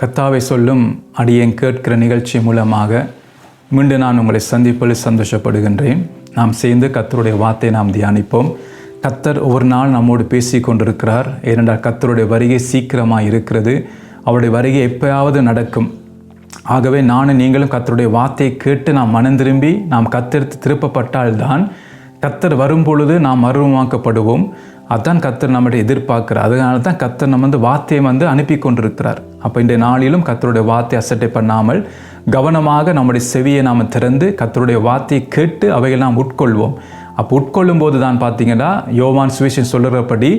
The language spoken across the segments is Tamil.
கத்தாவை சொல்லும் அடியேன் கேட்கிற நிகழ்ச்சி மூலமாக மீண்டும் நான் உங்களை சந்திப்பதில் சந்தோஷப்படுகின்றேன். நாம் சேர்ந்து கத்தருடைய வார்த்தை நாம் தியானிப்போம். கத்தர் ஒவ்வொரு நாள் நம்மோடு பேசி கொண்டிருக்கிறார். ஏனென்றால் கத்தருடைய வருகை சீக்கிரமாக இருக்கிறது. அவருடைய வருகை எப்பயாவது நடக்கும். ஆகவே நானும் நீங்களும் கத்தருடைய வார்த்தையை கேட்டு நாம் மனம் திரும்பி நாம் கத்தெடுத்து திருப்பப்பட்டால்தான் கத்தர் வரும்பொழுது நாம் மருவமாக்கப்படுவோம் அதுதான் கத்தர் நம்முடைய எதிர்பார்க்குறார். அதனால தான் கத்தர் நம்ம வந்து வார்த்தையை வந்து அனுப்பி கொண்டிருக்கிறார். அப்போ இந்த நாளிலும் கத்தருடைய வார்த்தை அசட்டை பண்ணாமல் கவனமாக நம்முடைய செவியை நாம் திறந்து கத்தருடைய வார்த்தையை கேட்டு அவைகள் நாம் உட்கொள்வோம். அப்போ உட்கொள்ளும் போது தான் பார்த்தீங்கன்னா யோவான் சுவிசன் சொல்லுறபடி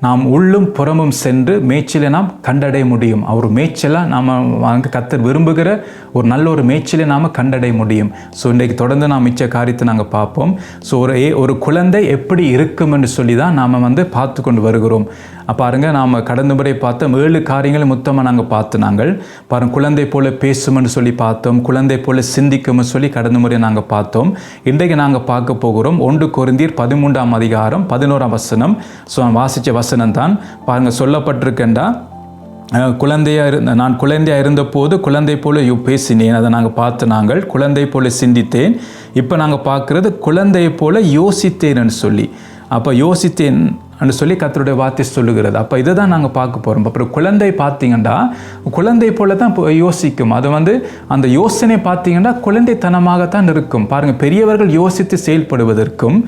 நாம் உள்ளும் புறமும் சென்று மேய்ச்சலை நாம் கண்டடைய முடியும். அவர் மேய்ச்சலாக நாம் அங்கே கத்தர் விரும்புகிற ஒரு நல்ல ஒரு மேய்ச்சலை நாம் கண்டடைய முடியும். ஸோ இன்றைக்கு தொடர்ந்து நாம் மிச்ச காரியத்தை நாங்கள் பார்ப்போம். ஸோ ஒரு ஏ- ஒரு குழந்தை எப்படி இருக்கும் என்று சொல்லி தான் நாம் வந்து பார்த்து கொண்டு வருகிறோம். பாருங்கள் பாருங்க நாம் கடந்த முறை பார்த்தோம் ஏழு காரியங்களை மொத்தமாக நாங்கள் பார்த்து நாங்கள். பாருங்க குழந்தை போல பேசுமென்னு சொல்லி பார்த்தோம் குழந்தை போல சிந்திக்கும்னு சொல்லி கடந்த முறை நாங்கள் பார்த்தோம். இன்றைக்கு நாங்கள் பார்க்க போகிறோம் ஒன்று கொரிந்தியர் பதிமூன்றாம் அதிகாரம் பதினோராம் வசனம். ஸோ வாசித்த வசனம் தான். பாருங்கள் சொல்லப்பட்டிருக்கேன்டா குழந்தையாக இருந்த நான் குழந்தையாக இருந்தபோது குழந்தை போல பேசினேன் அதை நாங்கள் பார்த்து நாங்கள். குழந்தை போல சிந்தித்தேன். இப்போ நாங்கள் பார்க்குறது குழந்தையை போல யோசித்தேன்னு சொல்லி. அப்போ யோசித்தேன் என்று சொல்லி கத்தருடைய வார்த்தை சொல்லுகிறது. அப்போ இதை தான் நாங்கள் பார்க்க போகிறோம் அப்புறம் குழந்தை பார்த்தீங்கன்னா குழந்தை போல தான் யோசிக்கும். அது வந்து அந்த யோசனை பார்த்தீங்கன்னா குழந்தைத்தனமாகத்தான் இருக்கும். பாருங்கள் பெரியவர்கள் யோசித்து செயல்படுவதற்கும்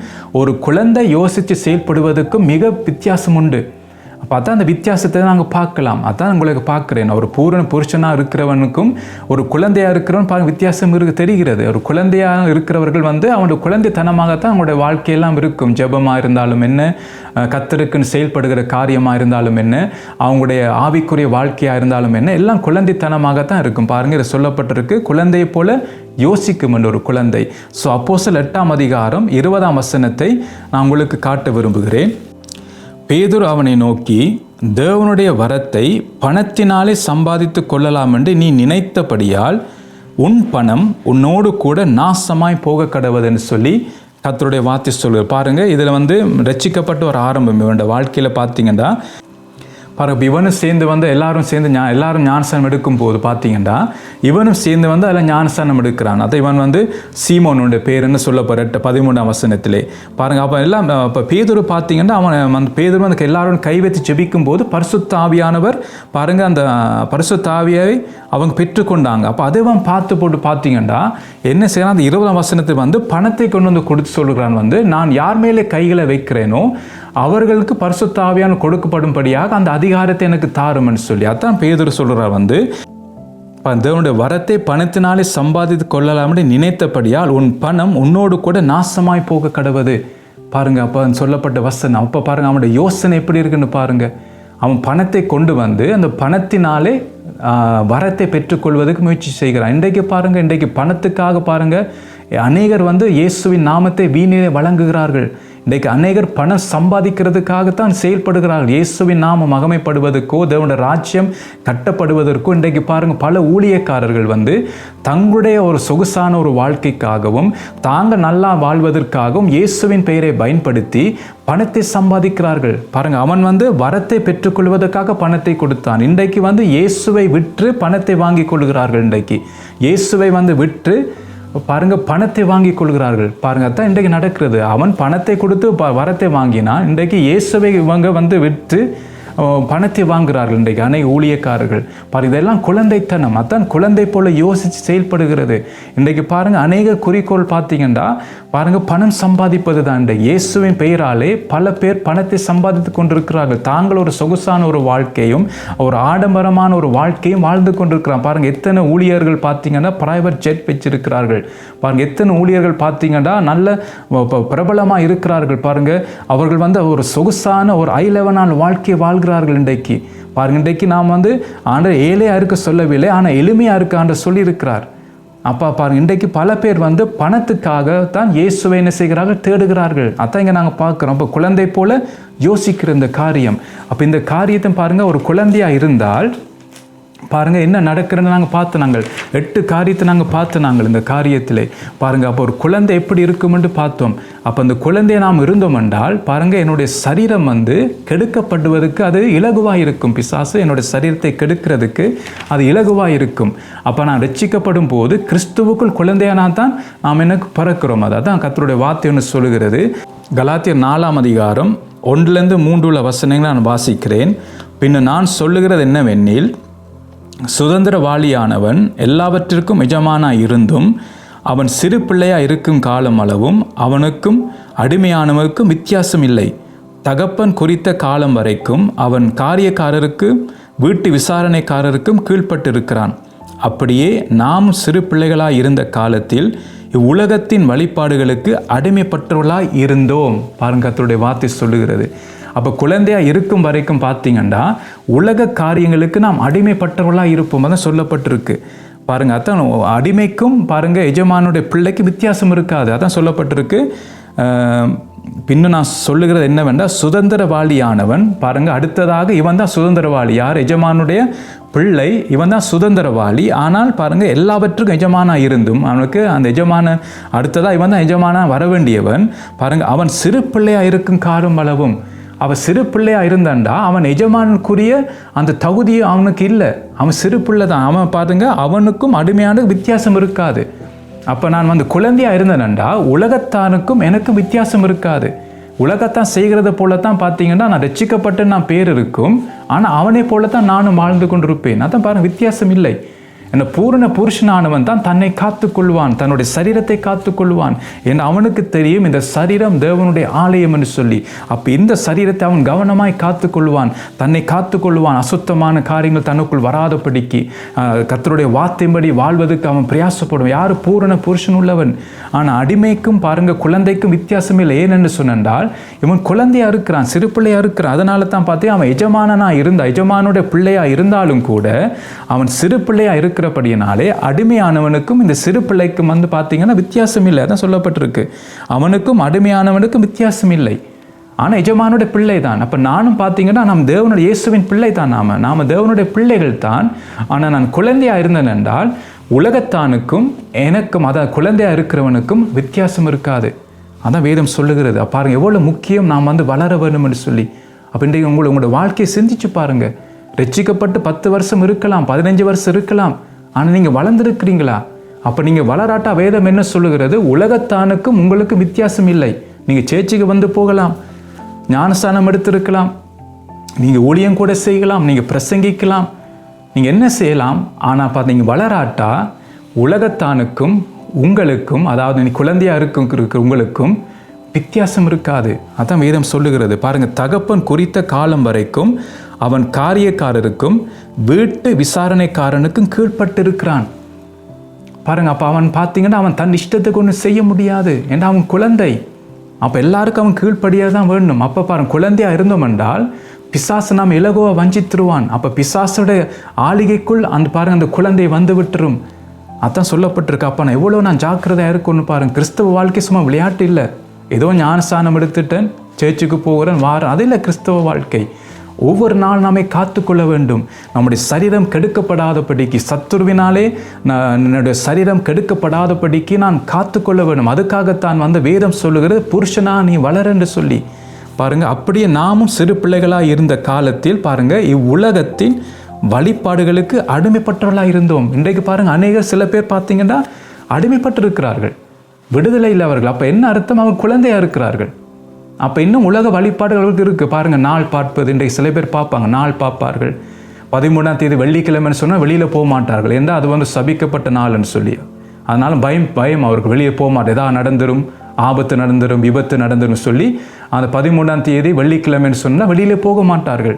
ஒரு குழந்தை யோசித்து செயல்படுவதற்கும் மிக வித்தியாசம் உண்டு. அப்போ அதான் அந்த வித்தியாசத்தை நாங்கள் பார்க்கலாம். அதான் உங்களுக்கு பார்க்குறேன். ஒரு பூரண புருஷனாக இருக்கிறவனுக்கும் ஒரு குழந்தையாக இருக்கிறவன் பார்க்க வித்தியாசம் இருக்கு தெரிகிறது. ஒரு குழந்தையாக இருக்கிறவர்கள் வந்து அவனுடைய குழந்தைத்தனமாகத்தான் அவங்களுடைய வாழ்க்கையெல்லாம் இருக்கும். ஜெபமாக இருந்தாலும் என்ன கத்தருக்குன்னு செயல்படுகிற காரியமாக இருந்தாலும் என்ன அவங்களுடைய ஆவிக்குரிய வாழ்க்கையாக இருந்தாலும் என்ன எல்லாம் குழந்தைத்தனமாகத்தான் இருக்கும். பாருங்கள் இது சொல்லப்பட்டிருக்கு குழந்தையை போல யோசிக்கும் என்ற ஒரு குழந்தை. ஸோ அப்போஸ்தலர் எட்டாம் அதிகாரம் இருபதாம் வசனத்தை நான் உங்களுக்கு காட்ட விரும்புகிறேன். பேதுரு அவனை நோக்கி தேவனுடைய வரத்தை பணத்தினாலே சம்பாதித்து கொள்ளலாம் என்று நீ நினைத்தபடியால் உன் பணம் உன்னோடு கூட நாசமாய் போக கடவுதுன்னு சொல்லி கத்தருடைய வார்த்தை சொல்லுவார் பாருங்கள் இதில் வந்து ரச்சிக்கப்பட்ட ஒரு ஆரம்பம் இவனுடைய வாழ்க்கையில் பார்த்தீங்கன்னா பாருங்க இவனும் சேர்ந்து வந்து எல்லாரும் சேர்ந்து ஞா எல்லாரும் ஞானஸ்தானம் எடுக்கும் போது பார்த்தீங்கன்னா இவனும் சேர்ந்து வந்து அதில் ஞானஸ்தானம் எடுக்கிறான். அதை இவன் வந்து சீமோனுடைய பேருன்னு சொல்லப்படுற பதிமூணாம் வசனத்திலே. பாருங்கள் அப்போ எல்லாம் இப்போ பேதுரு பார்த்தீங்கன்னா அவன் அந்த பேதுரு வந்து எல்லாரும் கை வைத்து செபிக்கும் போது பரிசுத்தாவியானவர் பாருங்கள் அந்த பரிசுத்தாவியை அவங்க பெற்றுக்கொண்டாங்க. அப்போ அதை அவன் பார்த்து போட்டு பார்த்தீங்கன்னா என்ன செய்யறான்? அந்த இருபதாம் வசனத்தை வந்து பணத்தை கொண்டு வந்து கொடுத்து சொல்கிறான் வந்து நான் யார் மேலே கைகளை வைக்கிறேனோ அவர்களுக்கு பரிசுத்த ஆவியான கொடுக்கப்படும்படியாக அந்த அதிகாரத்தை எனக்கு தாருமென்னு சொல்லி. அதான் பேதர் சொல்கிறார் வந்து தேவனுடைய வரத்தை பணத்தினாலே சம்பாதித்து கொள்ளலாம்னு நினைத்தபடியால் உன் பணம் உன்னோடு கூட நாசமாய் போக கடவுது. பாருங்க அப்போ சொல்லப்பட்ட வசனம். அப்போ பாருங்க அவனுடைய யோசனை எப்படி இருக்குன்னு பாருங்க. அவன் பணத்தை கொண்டு வந்து அந்த பணத்தினாலே வரத்தை பெற்றுக்கொள்வதற்கு முயற்சி செய்கிறான். இன்றைக்கு பாருங்க இன்றைக்கு பணத்துக்காக பாருங்க அநேகர் வந்து இயேசுவின் நாமத்தை வீணிலே வழங்குகிறார்கள். இன்றைக்கு அநேகர் பணம் சம்பாதிக்கிறதுக்காகத்தான் செயல்படுகிறார்கள். இயேசுவின் நாம மகமைப்படுவதற்கோ தேவனுடைய ராஜ்யம் கட்டப்படுவதற்கோ இன்றைக்கு பாருங்கள் பல ஊழியக்காரர்கள் வந்து தங்களுடைய ஒரு சொகுசான ஒரு வாழ்க்கைக்காகவும் தாங்க நல்லா வாழ்வதற்காகவும் இயேசுவின் பெயரை பயன்படுத்தி பணத்தை சம்பாதிக்கிறார்கள். பாருங்க அவன் வந்து வரத்தை பெற்றுக்கொள்வதற்காக பணத்தை கொடுத்தான். இன்றைக்கு வந்து இயேசுவை விற்று பணத்தை வாங்கி கொள்கிறார்கள் இன்றைக்கு. இயேசுவை வந்து விற்று பாருங்க பணத்தை வாங்கி கொள்கிறார்கள். பாருங்க அதான் இன்றைக்கு நடக்கிறது. அவன் பணத்தை கொடுத்து ப- வரத்தை வாங்கினான். இன்றைக்கு இயேசுவை இவங்க வந்து விற்று பணத்தை வாங்குகிறார்கள் இன்றைக்கு அனை ஊழியக்காரர்கள். பாரு இதெல்லாம் குழந்தைத்தனம். அதான் குழந்தை போல யோசித்து செயல்படுகிறது. இன்றைக்கு பாருங்கள் அநேக குறிக்கோள் பார்த்தீங்கன்னா பாருங்கள் பணம் சம்பாதிப்பது தான் இயேசுவின் பெயராலே பல பேர் பணத்தை சம்பாதித்து கொண்டிருக்கிறார்கள். தாங்கள் ஒரு சொகுசான ஒரு வாழ்க்கையும் ஒரு ஆடம்பரமான ஒரு வாழ்க்கையும் வாழ்ந்து கொண்டிருக்கிறான் பாருங்கள் எத்தனை ஊழியர்கள் பார்த்தீங்கன்னா பிரைவேட் ஜெட் வச்சிருக்கிறார்கள். பாருங்கள் எத்தனை ஊழியர்கள் பார்த்தீங்கன்னா நல்ல ப- இருக்கிறார்கள். பாருங்கள் அவர்கள் வந்து ஒரு சொகுசான ஒரு ஐ லெவனான வாழ்க்கையை வாழ்கிறார்கள் இன்றைக்கு. பாருங்க இன்றைக்கு நாம் வந்து ஆண்டவர் ஏழையாக இருக்க சொல்லவில்லை ஆனால் எளிமையா இருக்க ஆண்டவர் சொல்லியிருக்கிறார். அப்பா பாருங்க இன்றைக்கு பல பேர் வந்து பணத்துக்காக தான் இயேசுவை என்ன செய்கிறார்கள்? தேடுகிறார்கள். அதான் இங்கே நாங்கள் பார்க்குறோம். அப்போ குழந்தை போல யோசிக்கிற இந்த காரியம். அப்போ இந்த காரியத்தை பாருங்க ஒரு குழந்தையா இருந்தால் பாருங்கள் என்ன நடக்கிறன்னு நாங்கள் பார்த்து நாங்கள். எட்டு காரியத்தை நாங்கள் பார்த்து நாங்கள் இந்த காரியத்திலே. பாருங்கள் அப்போ ஒரு குழந்தை எப்படி இருக்குமென்று பார்த்தோம். அப்போ அந்த குழந்தையை நாம் இருந்தோம் என்றால் பாருங்கள் என்னுடைய சரீரம் வந்து கெடுக்கப்படுவதற்கு அது இலகுவாக இருக்கும் பிசாசு என்னுடைய சரீரத்தை கெடுக்கிறதுக்கு அது இலகுவாக இருக்கும் அப்போ நான் ரட்சிக்கப்படும் போது கிறிஸ்துவுக்குள் குழந்தையானா தான் நாம் எனக்கு பிறக்கிறோம். அது அதான் கத்தருடைய வார்த்தை ஒன்று சொல்லுகிறது. கலாத்தியர் நாலாம் அதிகாரம் ஒன்றிலிருந்து மூன்றுள்ள வசனங்களை நான் வாசிக்கிறேன். பின்னர் நான் சொல்லுகிறது என்னவெனில் சுதந்திரவாளியானவன் எல்லாவற்றிற்கும் எஜமானாக இருந்தும் அவன் சிறு பிள்ளையாக இருக்கும் காலம் அளவும் அவனுக்கும் அடிமையானவனுக்கும் வித்தியாசம் இல்லை. தகப்பன் குறித்த காலம் வரைக்கும் அவன் காரியக்காரருக்கு வீட்டு விசாரணைக்காரருக்கும் கீழ்ப்பட்டிருக்கிறான். அப்படியே நாம் சிறு பிள்ளைகளாக இருந்த காலத்தில் இவ்வுலகத்தின் வழிபாடுகளுக்கு அடிமைப்பட்டவர்களாக இருந்தோம். பாருங்க வார்த்தை சொல்லுகிறது. அப்போ குழந்தையாக இருக்கும் வரைக்கும் பார்த்தீங்கன்னா உலக காரியங்களுக்கு நாம் அடிமைப்பட்டவர்களாக இருப்போம் தான் சொல்லப்பட்டிருக்கு. பாருங்கள் அதான் அடிமைக்கும் பாருங்கள் எஜமானுடைய பிள்ளைக்கு வித்தியாசம் இருக்காது. அதான் சொல்லப்பட்டிருக்கு. அஹ், பின்னும் நான் சொல்லுகிறது என்னவென்றால் சுதந்திரவாளியானவன் பாருங்கள் அடுத்ததாக இவன் தான் சுதந்திரவாளி. யார்? எஜமானுடைய பிள்ளை இவன் தான் சுதந்திரவாளி. ஆனால் பாருங்கள் எல்லாவற்றுக்கும் எஜமானாக இருந்தும் அவனுக்கு அந்த எஜமான அடுத்ததாக இவன் தான் எஜமானாக வர வேண்டியவன் பாருங்கள் அவன் சிறு பிள்ளையாக இருக்கும் காலம் அளவும் அவன் சிறு பிள்ளையாக இருந்தான்டா அவன் எஜமானுக்குரிய அந்த தகுதி அவனுக்கு இல்லை. அவன் சிறு பிள்ளை தான். அவன் பாருங்க அவனுக்கும் அடிமையான வித்தியாசம் இருக்காது. அப்போ நான் வந்து குழந்தையா இருந்தேனண்டா உலகத்தானுக்கும் எனக்கும் வித்தியாசம் இருக்காது. உலகத்தான் செய்கிறத போல தான் பார்த்தீங்கன்னா நான் ரசிக்கப்பட்டு நான் பேர் இருக்கும். ஆனால் அவனை போல தான் நானும் வாழ்ந்து கொண்டிருப்பேன். அதான் பாருங்கள் வித்தியாசம் இல்லை. என்ன பூரண புருஷனானவன் தான் தன்னை காத்துக்கொள்வான் தன்னுடைய சரீரத்தை காத்துக்கொள்வான் என்று அவனுக்கு தெரியும். இந்த சரீரம் தேவனுடைய ஆலயம் என்று சொல்லி. அப்போ இந்த சரீரத்தை அவன் கவனமாய் காத்துக்கொள்வான் தன்னை காத்துக்கொள்வான். அசுத்தமான காரியங்கள் தனக்குள் வராதபடிக்கு கத்தருடைய வார்த்தையின்படி வாழ்வதற்கு அவன் பிரயாசப்படும். யார்? பூரண புருஷன் உள்ளவன். ஆனால் அடிமைக்கும் பாருங்க குழந்தைக்கும் வித்தியாசம் இல்லை. ஏனென்று சொன்னால் இவன் குழந்தையாக இருக்கிறான் சிறு பிள்ளையா இருக்கிறான். அதனால தான் பார்த்தேன் அவன் எஜமானனா இருந்த எஜமானுடைய பிள்ளையாக இருந்தாலும் கூட அவன் சிறு இருக்க இருக்கிறபடியினாலே அடிமையானவனுக்கும் இந்த சிறு பிள்ளைக்கும் வந்து பார்த்தீங்கன்னா வித்தியாசம் இல்லை. அதான் சொல்லப்பட்டிருக்கு. அவனுக்கும் அடிமையானவனுக்கும் வித்தியாசம் இல்லை. ஆனால் எஜமானுடைய பிள்ளை தான். அப்போ நானும் பார்த்தீங்கன்னா நாம் தேவனுடைய இயேசுவின் பிள்ளை தான் நாம. நாம தேவனுடைய பிள்ளைகள் தான். ஆனால் நான் குழந்தையா இருந்தேன் என்றால் உலகத்தானுக்கும் எனக்கும் அதான் குழந்தையா இருக்கிறவனுக்கும் வித்தியாசம் இருக்காது. அதான் வேதம் சொல்லுகிறது. பாருங்கள் எவ்வளோ முக்கியம் நாம் வந்து வளர வேணும்னு சொல்லி. அப்போ இன்றைக்கு உங்களை உங்களோட வாழ்க்கையை சிந்திச்சு பாருங்கள் ரட்சிக்கப்பட்டு பத்து வருஷம் இருக்கலாம் பதினஞ்சு வருஷம் இருக்கலாம். ஆனால் நீங்கள் வளர்ந்துருக்கிறீங்களா? அப்போ நீங்கள் வளராட்டா வேதம் என்ன சொல்லுகிறது? உலகத்தானுக்கும் உங்களுக்கும் வித்தியாசம் இல்லை. நீங்கள் சேச்சிக்கு வந்து போகலாம். ஞானஸ்தானம் எடுத்திருக்கலாம். நீங்கள் ஊழியம் கூட செய்யலாம். நீங்கள் பிரசங்கிக்கலாம். நீங்கள் என்ன செய்யலாம்? ஆனால் பார்த்து நீங்கள் வளராட்டா உலகத்தானுக்கும் உங்களுக்கும் அதாவது நீ குழந்தையாக இருக்கும் இருக்கிற உங்களுக்கும் வித்தியாசம் இருக்காது. அதான் வேதம் சொல்லுகிறது. பாருங்கள் தகப்பன் குறித்த காலம் வரைக்கும் அவன் காரியக்காரருக்கும் வீட்டு விசாரணைக்காரனுக்கும் கீழ்பட்டிருக்கிறான் பாருங்க அப்போ அவன் பார்த்தீங்கன்னா அவன் தன் இஷ்டத்துக்கு ஒன்றும் செய்ய முடியாது. ஏன்னா அவன் குழந்தை. அப்போ எல்லாருக்கும் அவன் கீழ்ப்படியாக தான் வேணும். அப்போ பாருங்க குழந்தையாக இருந்தோம் என்றால் பிசாசு நாம் இலகுவா வஞ்சித்துருவான். அப்போ பிசாசுடைய ஆளிகைக்குள் அந்த பாருங்க அந்த குழந்தை வந்து விட்டுரும். அதான் சொல்லப்பட்டிருக்கு. அப்போ நான் எவ்வளோ நான் ஜாக்கிரதையாக இருக்கணும்னு பாருங்க. கிறிஸ்தவ வாழ்க்கை சும்மா விளையாட்டு இல்லை. ஏதோ ஞானஸ்தானம் எடுத்துட்டேன் சேர்ச்சுக்கு போகிறேன் வாரேன். அது இல்லை கிறிஸ்தவ வாழ்க்கை. ஒவ்வொரு நாள் நாமே காத்துக்கொள்ள வேண்டும். நம்முடைய சரீரம் கெடுக்கப்படாதபடிக்கு சத்துருவினாலே நான் என்னுடைய சரீரம் கெடுக்கப்படாதபடிக்கு நான் காத்துக்கொள்ள வேண்டும். அதுக்காகத்தான் வந்து வேதம் சொல்லுகிறது புருஷனா நீ வளர் என்று சொல்லி. பாருங்கள் அப்படியே நாமும் சிறு பிள்ளைகளாக இருந்த காலத்தில் பாருங்கள் இவ்வுலகத்தின் வழிபாடுகளுக்கு அடிமைப்பட்டவர்களாக இருந்தோம். இன்றைக்கு பாருங்கள் அநேகர் சில பேர் பார்த்தீங்கன்னா அடிமைப்பட்டிருக்கிறார்கள். விடுதலை இல்லை அவர்கள் அப்போ என்ன அர்த்தம்? அவங்க குழந்தையாக இருக்கிறார்கள். அப்போ இன்னும் உலக வழிபாடுகளுக்கு இருக்குது பாருங்கள் நாள் பார்ப்பது. இன்றைக்கு சில பேர் பார்ப்பாங்க நாள் பார்ப்பார்கள். பதிமூணாம் தேதி வெள்ளிக்கிழமைன்னு சொன்னால் வெளியில் போக மாட்டார்கள். ஏன்னா அது வந்து சபிக்கப்பட்ட நாள்னு சொல்லி. அதனால பயம் பயம் அவருக்கு. வெளியே போக மாட்டேன் ஏதாவது நடந்துரும் ஆபத்து நடந்துரும் விபத்து நடந்துரும் சொல்லி அந்த பதிமூணாம் தேதி வெள்ளிக்கிழமைன்னு சொன்னால் வெளியிலே போக மாட்டார்கள்.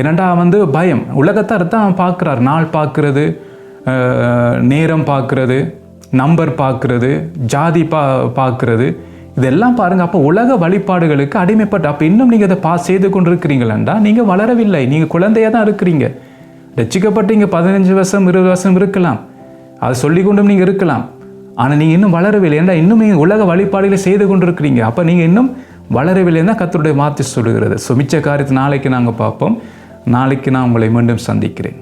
ஏனண்டா வந்து பயம். உலகத்தார் தான் பார்க்குறாரு. நாள் பார்க்குறது நேரம் பார்க்குறது நம்பர் பார்க்குறது ஜாதி பா பார்க்குறது. இதெல்லாம் பாருங்க. அப்போ உலக வழிபாடுகளுக்கு அடிமைப்பட்டு அப்போ இன்னும் நீங்கள் இதை பா செய்து கொண்டிருக்கிறீங்களா நீங்கள் வளரவில்லை. நீங்கள் குழந்தையாக தான் இருக்கிறீங்க. ரசிக்கப்பட்டு இங்கே பதினஞ்சு வருஷம் இருபது வருஷம் இருக்கலாம். அது சொல்லி கொண்டும் நீங்கள் இருக்கலாம். ஆனால் நீங்கள் இன்னும் வளரவில்லை. ஏன்னா இன்னும் நீங்கள் உலக வழிபாடுகளை செய்து கொண்டிருக்கிறீங்க. அப்போ நீங்கள் இன்னும் வளரவில்லை தான் கத்தருடைய மாற்றி சொல்லுகிறது. சுமிச்ச காரியத்தை நாளைக்கு நாங்கள் பார்ப்போம். நாளைக்கு நான் உங்களை மீண்டும் சந்திக்கிறேன்.